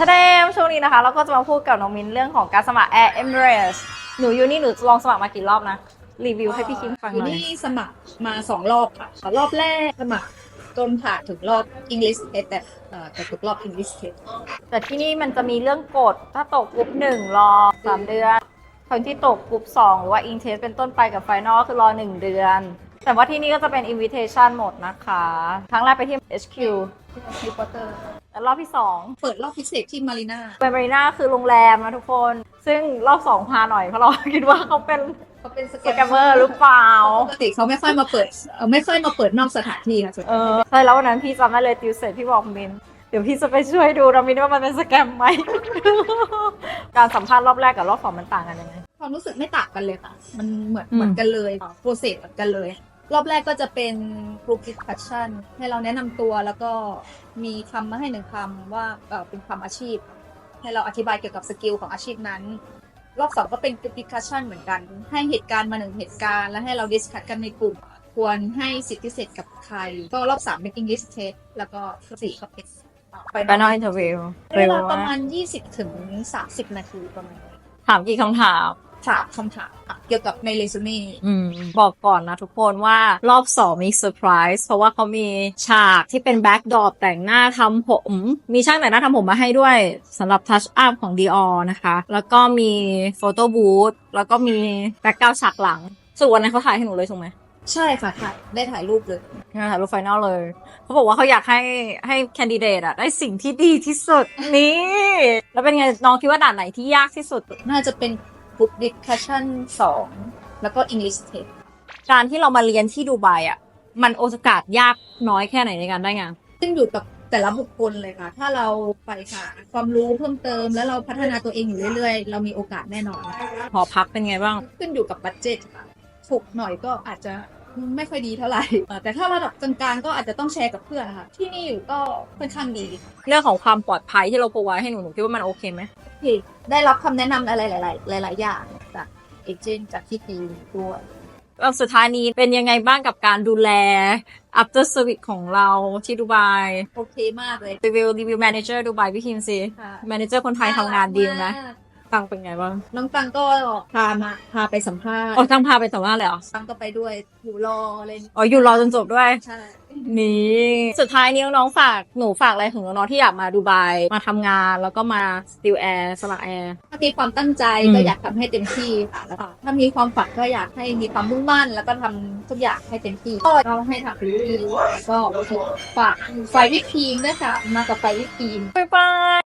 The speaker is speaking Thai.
ทเดมช่วงนี้นะคะ เราก็จะมาพูดกับน้องมิ้นเรื่องของการสมัคร Air Emirates หนูอยู่นี่หนูลองสมัครมากี่รอบนะ รีวิวให้พี่คิมฟังอหยู่น่อยนี่สมัครมาสองรอบค่ะ รอบแรกสมัครจนผ่านถึงรอบ English test แต่เอ่อแต่ตกรอบ English test แต่ที่นี่มันจะมีเรื่องกฎถ้าตกกรุ๊ปหนึ่งรอสามเดือนคนที่ตกกรุ๊ปสองหรือว่า in test เป็นต้นไปกับ final ก็คือรอหนึ่งเดือน แต่ว่าที่นี่ก็จะเป็น invitation หมดนะคะ ครั้งแรกไปที่ HQ ที่ Potter แล้วรอบที่สองเปิดรอบพิเศษที่มารีนาเบมารีนาคือโรงแรมนะทุกคน ซึ่งรอบสองพาหน่อยเพราะเราคิดว่าเขาเป็นเขาเป็นสสแกมเมอร์หรือเปล่าปกติเขาไม่ค่อยมาเปิดเอ่อไม่ค่อยมาเปิดนอกสถานที่ค่ะส่วนเออใช่แล้ววันนั้นพี่จำได้เลยติวเสร็จพี่บอกมิน เดี๋ยวพี่จะไปช่วยดูนะมินว่ามันเป็นสแกมไหม การสัมภาษณ์รอบแรกกับรอบสองมันต่างกันยังไง ความรู้สึกไม่ต่างกันเลยค่ะ มันเหมือนอืม เหมือนกันเลยโปรเซสเหมือนกันเลย รอบแรกก็จะเป็น group discussion ให้เราแนะนำตัวแล้วก็มีคำมาให้หนึ่งคำว่าเอ่อเป็นคำอาชีพ ให้เราอธิบายเกี่ยวกับสกิลของอาชีพนั้น รอบสองก็เป็น group discussion เหมือนกัน ให้เหตุการณ์มาหนึ่งเหตุการณ์แล้วให้เรา discuss กันในกลุ่ม ควรให้สิทธิพิเศษกับใคร ก็รอบสามเป็น English test แล้วก็รอบสี่ก็เป็น final interview เวลาประมาณ 20ถึง30 นาทีประมาณนี้ถามกี่คำถาม สามคำถามค่ะเกี่ยวกับในเรซูเม่อืมบอกก่อนนะทุกคนว่ารอบสองมีเซอร์ไพรส์เพราะว่าเขามีฉากที่เป็นแบ็กดรอปแต่งหน้าทำผม มีช่างแต่งหน้าทำผมมาให้ด้วยสำหรับทัชอัพของ Dior นะคะ แล้วก็มีโฟโต้บูธแล้วก็มีแบ็กกราวฉากหลังส่วนวันนั้นเขาถ่ายให้หนูเลยถูกไหมใช่ค่ะถ่ายได้ถ่ายรูปเลยงานถ่ายรูปไฟนอลเลย เขาบอกว่าเขาอยากให้ให้แคนดิเดตอะได้สิ่งที่ดีที่สุดนี่ แล้วเป็นไงน้องคิดว่าด่านไหนที่ยากที่สุด น่าจะเป็น group discussion 2 แล้วก็ English test การที่เรามาเรียนที่ดูไบอะมันโอกาสยากน้อยแค่ไหนในการได้งาน ซึ่งอยู่กับแต่ละบุคคลเลยค่ะ ถ้าเราไปหาความรู้เพิ่มเติม แล้วเราพัฒนาตัวเองอยู่เรื่อยๆ เรามีโอกาสแน่นอน หอพักเป็นไงบ้าง ขึ้นอยู่กับบัตเจ็ตค่ะถูกหน่อยก็อาจจะ ไม่ค่อยดีเท่าไหร่เอ่อแต่ถ้าระดับกลางๆก็อาจจะต้องแชร์กับเพื่อนค่ะ ที่นี่อยู่ก็ค่อนข้างดี เรื่องของความปลอดภัยที่เราโปรไว้ให้หนูหนูคิดว่ามันโอเคไหมที่ได้รับคำแนะนำอะไรหลาย ๆ หลาย ๆ อย่างจากเอเจนต์จากที่ทีมด้วยแล้วสุดท้ายนี้เป็นยังไงบ้างกับการดูแล after service ของเราที่ดูไบโอเคมากเลยรีวิวรีวิวแมเนเจอร์ดูไบพี่คิมซีค่ะแมเนเจอร์คนไทยทำงานดีไหมน่ารักาก ตังเป็นไงบ้างน้องตังก็พามาพาไปสัมภาษณ์อ๋อตังพาไปสัมภาษณ์เลยเหรอตังก็ไปด้วยอยู่รออะไรอย่างเงี้ยอ๋ออยู่รอจนจบด้วย ใช่ นี่สุดท้ายนี้น้องๆฝากหนูฝากอะไรถึงน้องๆที่อยากมาดูไบมาทำงานแล้วก็มาสติลแอร์สละแอร์ ถ้ามีความตั้งใจอืม ก็อยากทำให้เต็มที่ค่ะแล้วก็ถ้ามีความฝันก็อยากให้มีความมุ่งมั่น แล้วก็ทำทุกอย่างให้เต็มที่ก็เราให้ทำเต็มที่แล้วก็ฝากไฟวิปครีมด้วยค่ะมากับไฟวิปครีม บ๊ายบาย